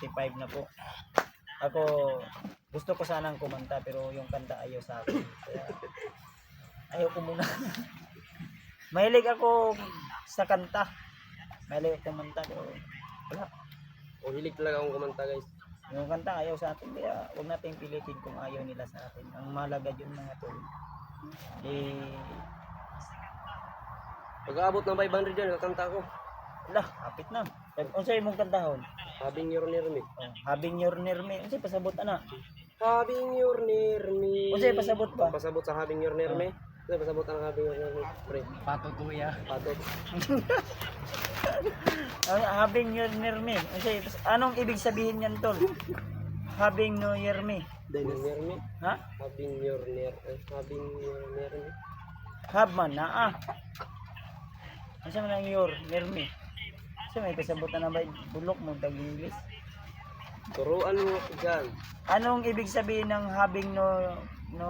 55 na po. Ako, gusto ko sanang kumanta pero yung kanta ayaw sa akin. Kaya, ayaw ko muna. Mahilig ako sa kanta. Mahilig ako kumanta pero wala. O hilig talaga akong kumanta guys. Yung kanta ayaw sa atin kaya huwag natin pilitin kung ayaw nila sa atin. Ang mahalaga yun mga tol. Eh, Pag aabot ng 500 yan, kakanta ko. Ala, hapit na. Unsay mong kantahon? Habing you're near me. Oh, habing your near me. Unsay pasabot ana? Having you're near me. Unsay pasabot ba? Pasabot sa having you're near me. Unsay pasabot ang having you're near me. Pre, Pato kuya. patot. Ang having your near me. Unsay anong ibig sabihin niyan tol? Having no near me. Near me. Ha? Having you're near, eh, having you're near me. Have man na ah. Unsa man ang your near me? Sa may pasabot na ba bulok mo tag English? Turuan mo ako dyan. Anong ibig sabihin ng having no no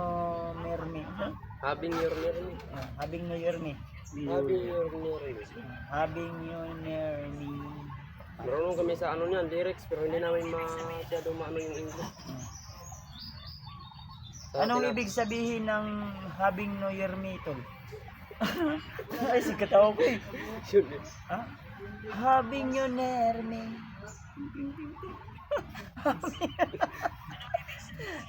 near me? Huh? Having you're near me. Ah, having no near me. Having you're near me. Having you near me. Marunong kami sa ano niyan, lyrics, pero hindi namin masyado maano yung English. Anong ibig sabihin ng having no year me tol? Ay, sigataw ko eh. Yun. Ha? Having you near me.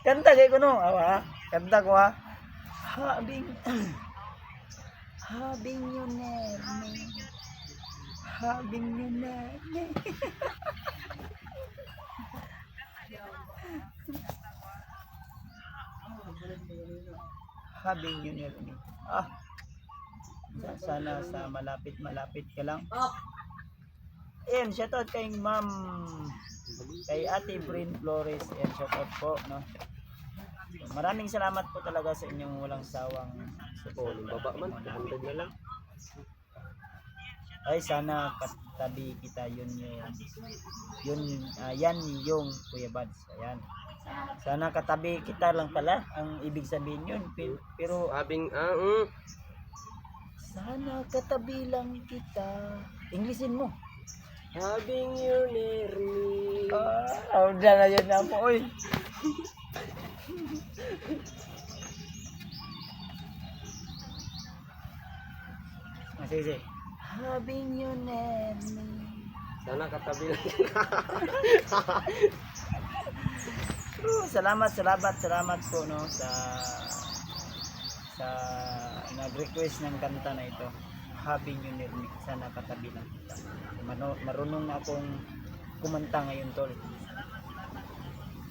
Kanta kayo ko no, awa. Kanta ko ha. Having Having you near me. Having you near me. Having you near me. Ah. Sa- Sana sa malapit-malapit ka lang. Ayan, shoutout kay ma'am kay Ate Brin Flores. Ayan, shoutout po, no. Maraming salamat po talaga sa inyong walang sawang Oh, yung baba man, 100 na lang. Ay, sana katabi kita yun yung yun ah, yan yung Kuya Bads. Ayan. Sana katabi kita lang pala ang ibig sabihin yun. Pero, pero Having, ah, mm, sana katabi lang kita. Englishin mo. having you near me. Ah, oh, na yun na mo, oy. Ah, sige, sige. Having you near me. Sana katabi lang. Oh, salamat, salamat, salamat po no sa sa nag-request ng kanta na ito. Having you near me. Sana katabi lang kita. Marunong na akong kumanta ngayon tol.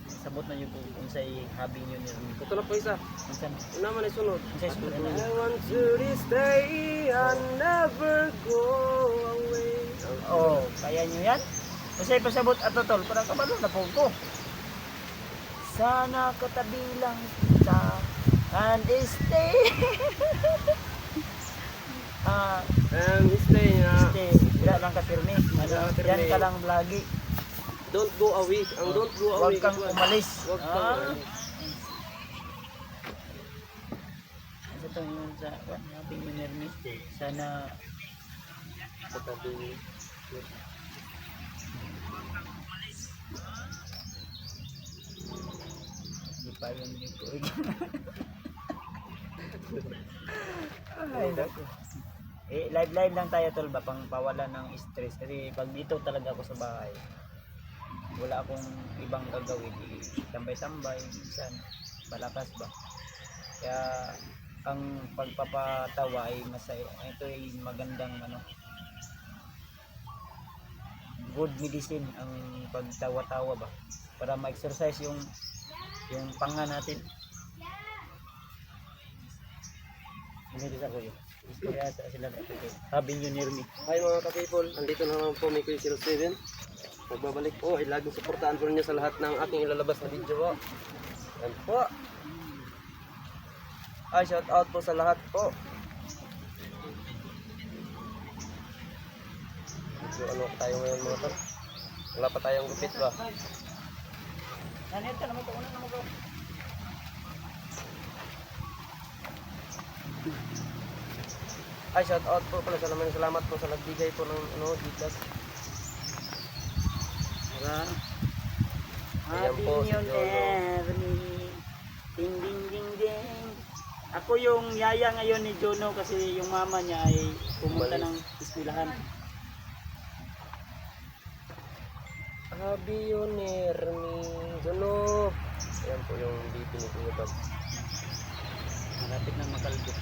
Sabot na yun po kung sa having you near me. Ito na po isa. Minsan, Una man ay sunod. minsan siguro I na. want to this day and never go away. Oh, kaya nyo yan? Kasi pasabot ato tol, parang kabalo na po ko. Sana katabi lang kita and stay. ah, And stay na. stay. Wala lang ka pirmi. Ano, yan ka lang lagi. Don't go away. Ang don't go Huwag away. kang ikaw. umalis. Huwag kang Ah. umalis. Ito to yun sa year me. Sana Katabi. Hindi pa yun tuig. Ay. Eh, live live lang tayo tol ba pang pawala ng stress kasi pag dito talaga ako sa bahay wala akong ibang gagawin Eh, tambay-tambay minsan malakas ba kaya ang pagpapatawa ay masaya ito ay magandang ano good medicine ang pagtawa-tawa ba para ma-exercise yung yung panga natin. Hindi sa kuya. Istorya sa sila dati. Sabi nyo near me. Hi mga ka-people, andito na naman po may Kuya 07. Nagbabalik po, ay laging suportahan po ninyo sa lahat ng aking ilalabas na video po. Yan po. Ay, shout out po sa lahat po. So, ano tayo ngayon mga tol? Wala pa tayong gupit ba? Nanito naman ko una naman ko. Ay, shout out po pala sa naman salamat po sa nagbigay po ng ano, Gcash. Para Ayan Happy po si New Jono. Ding ding ding ding. Ako yung yaya ngayon ni Jono kasi yung mama niya ay pumunta ng eskwelahan. Happy Year ni Jono. Ayan po yung BP ni Kuya Bab. Malapit na makalbo.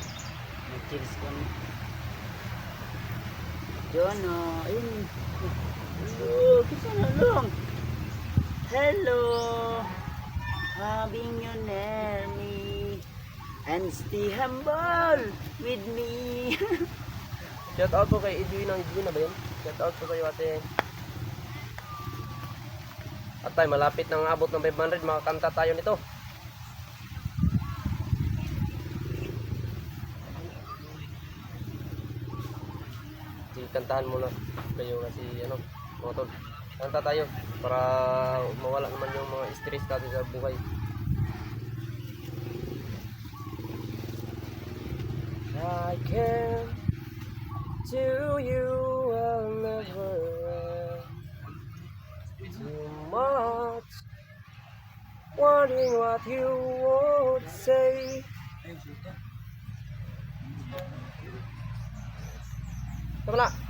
Nag-cheers kami. Jono, ayun. Hello, kisa na lang. Hello. Happy New Year ni and stay humble with me. Shout out po kay Edwin ang Edwin na ba yun? Shout out po kayo ate. At tayo, malapit nang abot ng 500, makakanta tayo nito. Sige, kantahan muna kayo kasi ano, mga tol. Kanta tayo para mawala naman yung mga stress natin sa buhay. I can to you I'll never end too much wanting what you would say Tama na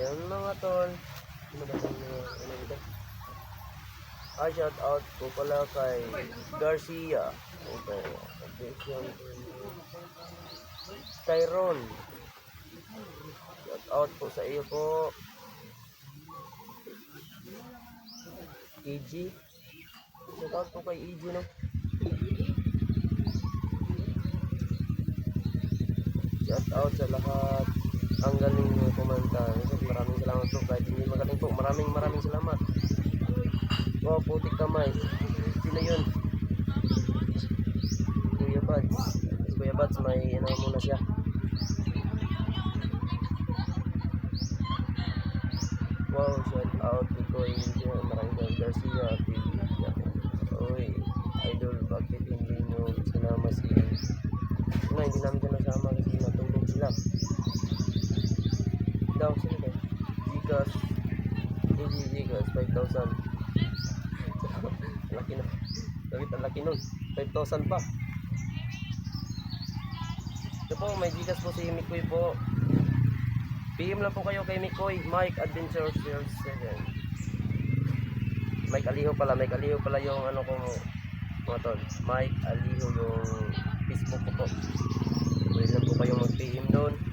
Ayun mga tol Ano ba mga ano dito? Ah, shout out po pala kay Garcia. Kay Ron. Shout out po sa iyo po. EG. Shout out po kay EG no. Shout out sa lahat. Ang galing nyo kumanta. Maraming salamat po. Kahit hindi magaling po. Maraming maraming salamat. Wow, putik kamay. Sino yun? Kuya Bads. Kuya Bads, may ano muna siya. Wow, shout out to Koy Maraming Garcia. Pili. Oy, idol, bakit hindi nyo sinama si... Ano, hindi namin siya nasama kasi natulog sila. Daw, sino ba? Gcash. Hindi Gcash, 5,000 laki na. Bakit ang laki nun? 5,000 pa. Ito po, may Gcash po si Mikoy po. PM lang po kayo kay Mikoy, Mike Adventure 07. Mike Aliho pala, Mike Aliho pala yung ano ko mga tol. Mike Aliho yung Facebook ko po. Pwede lang po kayong mag-PM doon.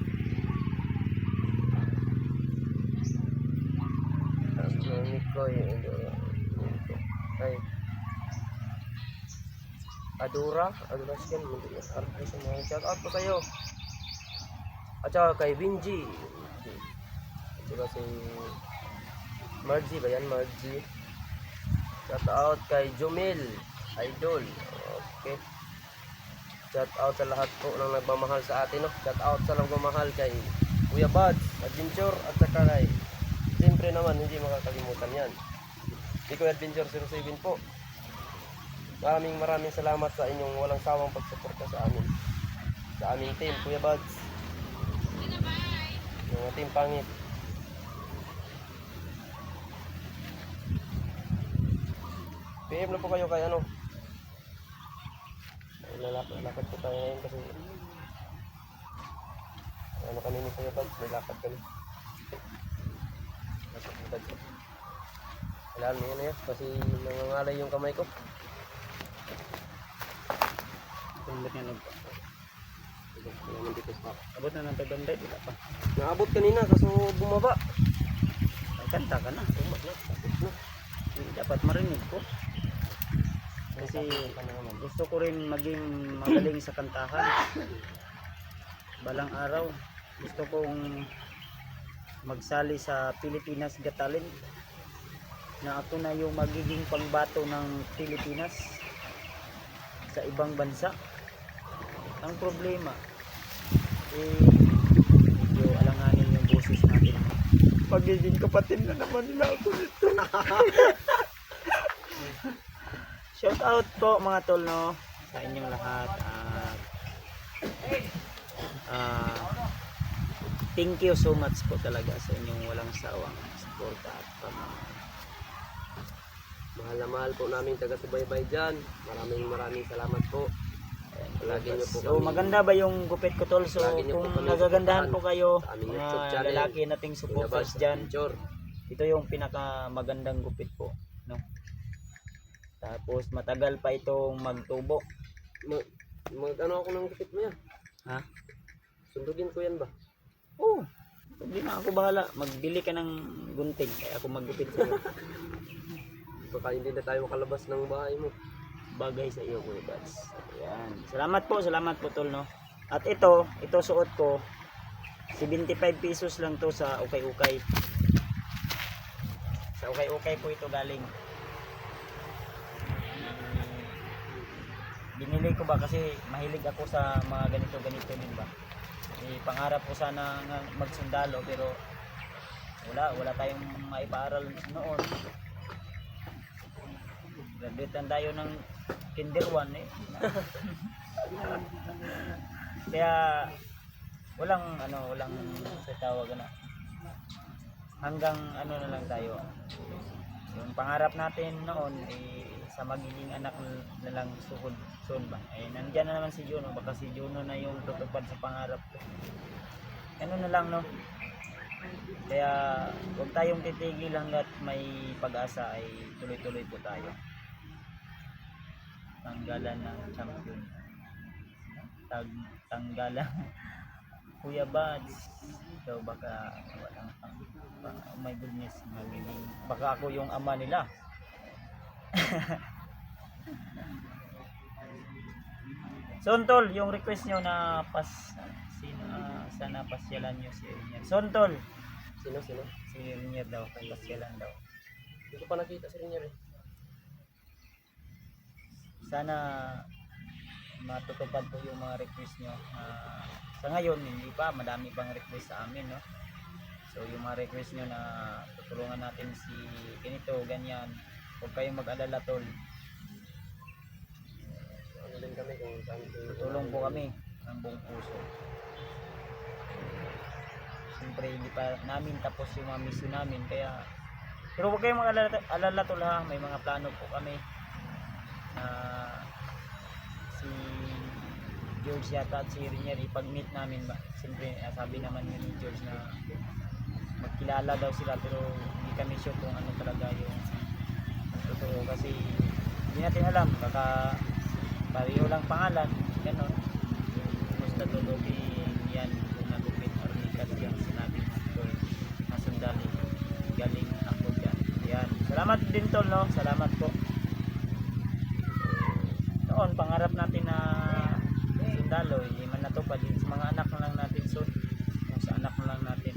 Tapos yung Mikoy, ay Adura, Adura Skin, sa mga shout out po sa'yo. At saka kay. At saka si Margie ba yan? Margie. Shout out kay Jumil. Idol. Okay. Shout out sa lahat po ng nagmamahal sa atin. No? Shout out sa nagmamahal kay Kuya Buds, Adventure, at saka kay Siyempre naman, hindi makakalimutan yan. Iko Adventure 07 po. Maraming maraming salamat sa inyong walang sawang pagsuporta sa amin. Sa aming team, Kuya Buds. Mga team pangit. PM lang po kayo kay ano. Lalakad, lalakad po tayo ngayon kasi ano kami ni Kuya Buds, may lakad kami. Po tayo. Kailangan mo yun eh, kasi nangangalay yung kamay ko. Kumbit nga nag Abot na ng 500, wala pa. Naabot kanina kaso bumaba. Ay, kanta ka na. Hindi dapat marinig ko. Kasi gusto ko rin maging magaling sa kantahan. Balang araw, gusto kong magsali sa Pilipinas Got Talent na ako na yung magiging pangbato ng Pilipinas sa ibang bansa. Ang problema, eh, medyo alanganin yung boses natin. Pagiging kapatid na naman nila ako nito. Shout out po mga tol no sa inyong lahat at Ah, thank you so much po talaga sa inyong walang sawang suporta at pamamahay. Mahal na mahal po namin taga-subaybay dyan. Maraming maraming salamat po. Lagi niyo po So kami- maganda ba yung gupit ko tol? So Lagi niyo po kung kami nagagandahan po kayo, sa aming YouTube mga channel. lalaki nating supporters Ilabas dyan, picture. ito yung pinaka magandang gupit po. No? Tapos matagal pa itong magtubo. Mag, mag ano ako ng gupit mo yan? Ha? Sundugin ko yan ba? Oo. Hindi na ako bahala. Magbili ka ng gunting. Kaya ako maggupit sa'yo. Baka hindi na tayo makalabas ng bahay mo. Bagay sa iyo, Kuya Bats. Ayan. Salamat po, salamat po, Tol, no? At ito, ito suot ko. 75 pesos lang to sa ukay-ukay. Sa ukay-ukay po ito galing. Binili ko ba kasi mahilig ako sa mga ganito-ganito din ba. Eh, pangarap ko sana magsundalo pero wala, wala tayong maipaaral noon. Graduate tayo ng kinder 1 eh. Kaya walang ano, walang sa tawag na. Hanggang ano na lang tayo. Yung pangarap natin noon eh, sa magiging anak na lang suhod, suhod ba? Eh, nandiyan na naman si Juno. Baka si Juno na yung tutupad sa pangarap ko. Ano na lang, no? Kaya huwag tayong titigil hanggat may pag-asa ay tuloy-tuloy po tayo. Tanggalan ng champion. Tag tanggalan. Kuya Bads. So baka walang oh my goodness, magiging baka ako yung ama nila. Sontol, yung request nyo na pas sino ah, sana pasyalan nyo si Rinier. Sontol, Sino, sino? si Rinier daw, pasyalan daw. Hindi ko pa nakita si Rinier eh. Sana matutupad po yung mga request nyo. Ah, sa ngayon, hindi pa, madami pang request sa amin, no? So, yung mga request nyo na tutulungan natin si ganito, ganyan, huwag kayong mag-alala, tol. Ano kami kung saan Tutulong po kami ng buong puso. Siyempre, hindi pa namin tapos yung mga mission namin, kaya pero huwag kayong mag-alala, alala tol ha, may mga plano po kami na si George yata at si Rinier ipag-meet namin ba siyempre ah, sabi naman ni George na magkilala daw sila pero hindi kami sure kung ano talaga yung totoo kasi hindi natin alam baka pareho lang pangalan ganon basta tutukin yan kung nagupit armikas yung sinabi ko na sundali galing ako dyan. Yan. Salamat din tol no? Salamat po. Noon pangarap natin na sundalo. Hindi man natupad. Din sa mga anak na lang natin yung sa anak na lang natin.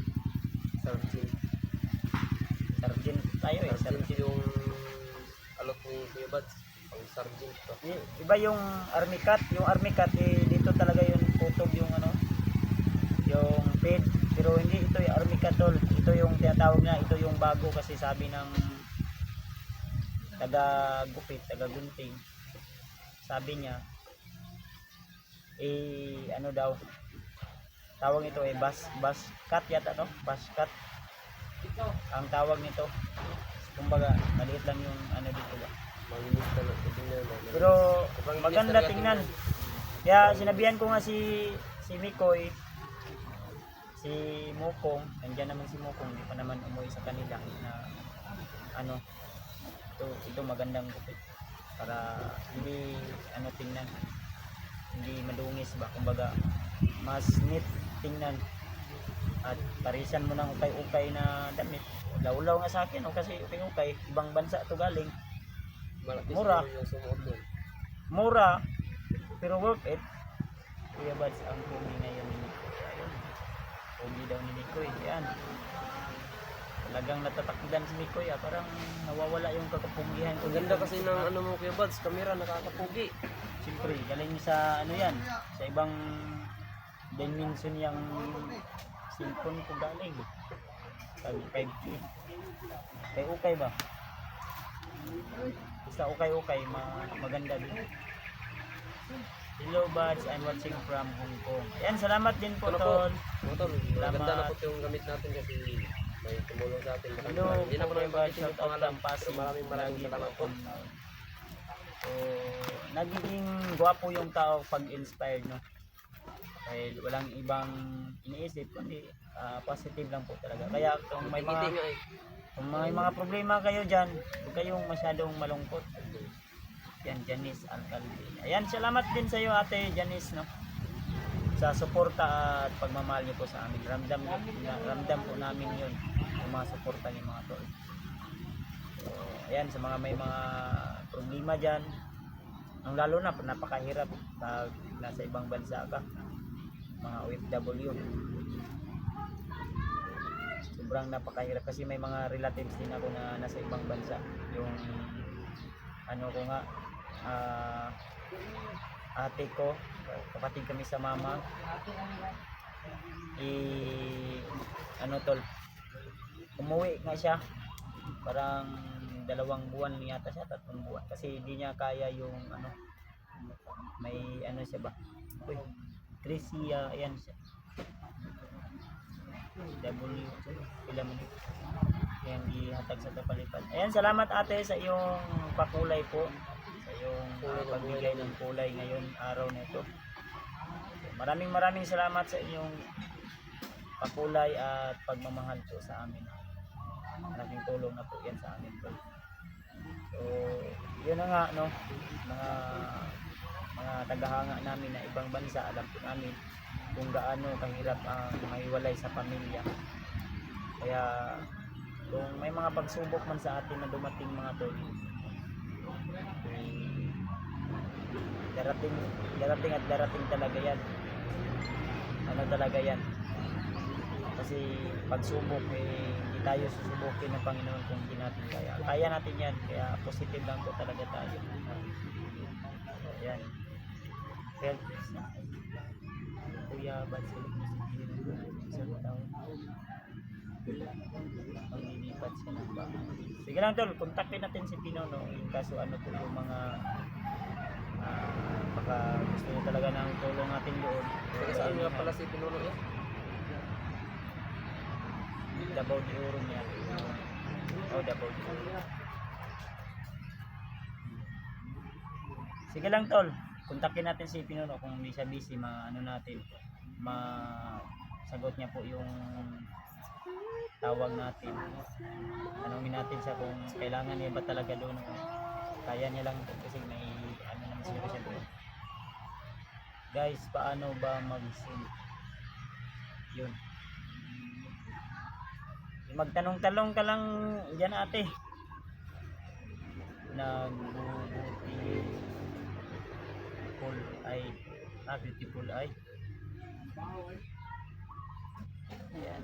Sergeant. sergeant tayo eh. Sergeant. yung alok ni Kuya Bads. Ang sergeant to. Iba yung army cat. Yung army cat eh, dito talaga yung putog yung ano yung paid pero hindi ito yung army cat tol. Ito yung tinatawag na ito yung bago kasi sabi ng taga gupit taga gunting sabi niya eh ano daw? Tawag nito eh bus bus cut yata to. Bus cut ang tawag nito kumbaga maliit lang yung ano dito. Ba Malinis. Yun. pero maganda talaga tingnan. Kaya sinabihan ko nga si si Mikoy, si Mukong, nandiyan naman si Mukong, hindi pa naman umuwi sa kanila na ano, ito, ito magandang gupit. Para hindi ano tingnan. Hindi madungis ba? Kumbaga mas neat tingnan. At parisan mo ng ukay-ukay na damit lawlaw nga sa akin o kasi ukay-ukay ibang bansa to galing Malaki Mura. siguro yung sumuot doon. mura pero worth it Kuya Bads ang pogi ngayon ni Nico ayun pogi daw ni Nico eh yan talagang natatakdan si Nico ya parang nawawala yung kakapugihan ko Ang ganda kasi ng ano mo Kuya Bads. Kamera nakakapugi. siyempre galing sa ano yan sa ibang dimension yung cellphone ko galing pag 5G kay ukay ba sa ukay ukay ma maganda din Hello buds, I'm watching from Hong Kong. Ayan, salamat din po Ano po? tol. Tol, Salamat. maganda na po yung gamit natin kasi may tumulong sa atin. Hello, Hindi na po namin Kuya shout yung out pangalan. ng Pasig. Pero maraming maraming salamat po. So, nagiging gwapo yung tao pag inspired, no? Dahil walang ibang iniisip, kundi ah, positive lang po talaga. Kaya kung may mga, eh. kung may mga problema kayo dyan, huwag kayong masyadong malungkot. Yan, Janice Alcalde. Ayan, salamat din sa iyo ate Janice, no? Sa suporta at pagmamahal niyo po sa amin. Ramdam, ramdam po namin yun, yung mga suporta niyo mga tol. So, ayan, sa mga may mga problema dyan, ang lalo na, napakahirap pag nasa ibang bansa ka, mga OFW. Sobrang napakahirap kasi may mga relatives din ako na nasa ibang bansa. Yung ano ko nga, ah, ate ko, kapatid kami sa mama, i ano tol, umuwi nga siya, parang dalawang buwan yata siya, tatlong buwan, kasi hindi niya kaya yung ano, may ano siya ba, uy, Tricia, ayan siya, W, pila mo yan ihatag sa kapalitan. Ayan, salamat ate sa iyong pakulay po. Sa iyong uh, pagbigay ng kulay ngayon, araw na ito. Maraming maraming salamat sa iyong pakulay at pagmamahal po sa amin. Malaking tulong na po yan sa amin po. So, yun na nga, no? Mga mga tagahanga namin na ibang bansa, alam po namin kung gaano kahirap ang mahiwalay sa pamilya. Kaya kung may mga pagsubok man sa atin na dumating mga tol eh, darating darating at darating talaga yan. Ano talaga yan? Kasi pagsubok eh hindi tayo susubukin ng Panginoon kung hindi natin kaya. Kaya natin yan kaya positive lang po talaga tayo. Yan health is na kuya bad sa taon maglilipat siya ng bahay. Sige lang tol, kontakin natin si Pino no, in kaso ano po yung mga ah, baka gusto niya talaga ng tulong natin doon. Taga saan nga pala si Pinuno yan? Davao de Oro niya. Oh, Davao de Oro. Sige lang tol, kontakin natin si Pino no, kung hindi siya busy, ma ano natin, ma sagot niya po yung tawag natin. Tanungin natin siya kung kailangan niya ba talaga doon kaya niya lang kasi may ano naman siya doon. Guys, paano ba mag-sync? Yun. Magtanong-talong ka lang dyan ate. Nagbubuti full ay ah, beautiful ay. Ayan.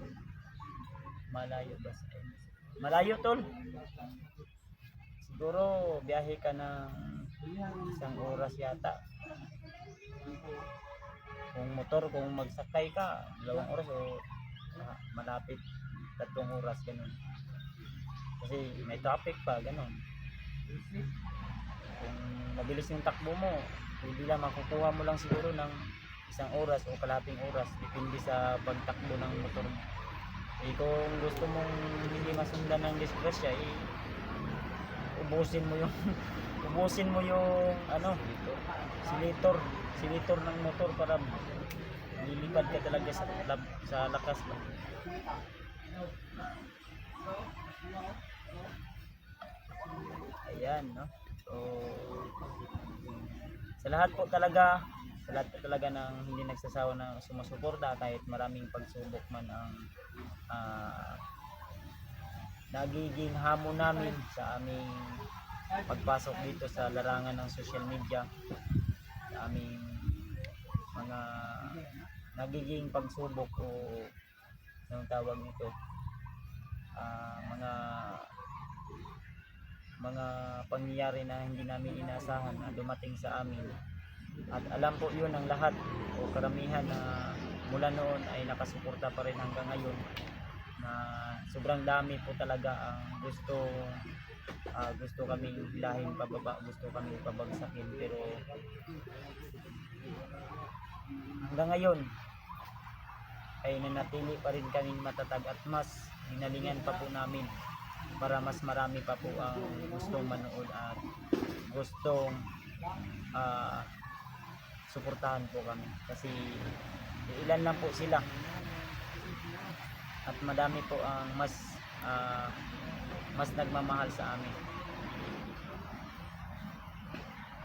Malayo ba sa inyo? Malayo tol. Siguro biyahe ka ng isang oras yata. Kung motor, kung magsakay ka, dalawang oras o ah, malapit tatlong oras ganun. Kasi may traffic pa, ganun. Kung mabilis yung takbo mo, hindi lang makukuha mo lang siguro ng isang oras o kalating oras depende sa pagtakbo ng motor mo. Eh kung gusto mong hindi masundan ng disgrasya, eh, ubusin mo yung ubusin mo yung ano, silitor, silitor ng motor para lilipad ka talaga sa lab- sa lakas ba. Ayan, no? So, sa lahat po talaga, sa lahat po talaga ng hindi nagsasawa na sumusuporta kahit maraming pagsubok man ang ah, nagiging hamon namin sa aming pagpasok dito sa larangan ng social media. Sa aming mga nagiging pagsubok o anong tawag nito? Ah, mga mga pangyayari na hindi namin inaasahan na dumating sa amin. At alam po yun ang lahat o karamihan na mula noon ay nakasuporta pa rin hanggang ngayon na sobrang dami po talaga ang gusto ah, gusto kaming hilahin pababa gusto kaming pabagsakin. Pero hanggang ngayon ay nanatili pa rin kaming matatag at mas hinalingan pa po namin para mas marami pa po ang gustong manood at gustong ah, suportahan po kami. Kasi ilan lang po sila. At madami po ang mas ah, mas nagmamahal sa amin.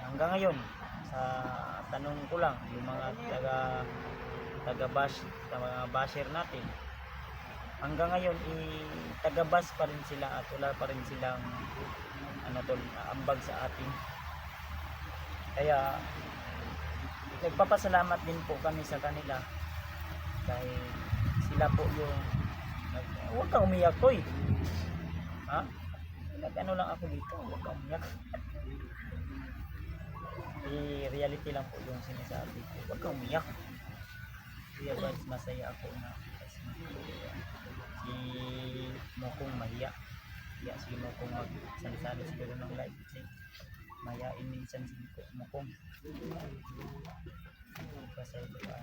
Hanggang ngayon sa tanong ko lang yung mga taga taga bash mga basher natin hanggang ngayon i taga bash pa rin sila at wala pa rin silang ano tol ambag sa atin. Kaya nagpapasalamat din po kami sa kanila. Dahil sila po yung huwag kang umiyak ko ha? Nag ano lang ako dito huwag kang umiyak. I-reality lang po yung sinasabi ko huwag kang umiyak. Buds, masaya ako na kasi si Mokong mahiya Kaya si Mokong magsalisalo siguro ng live kasi mahiyain minsan si Mokong kasi diba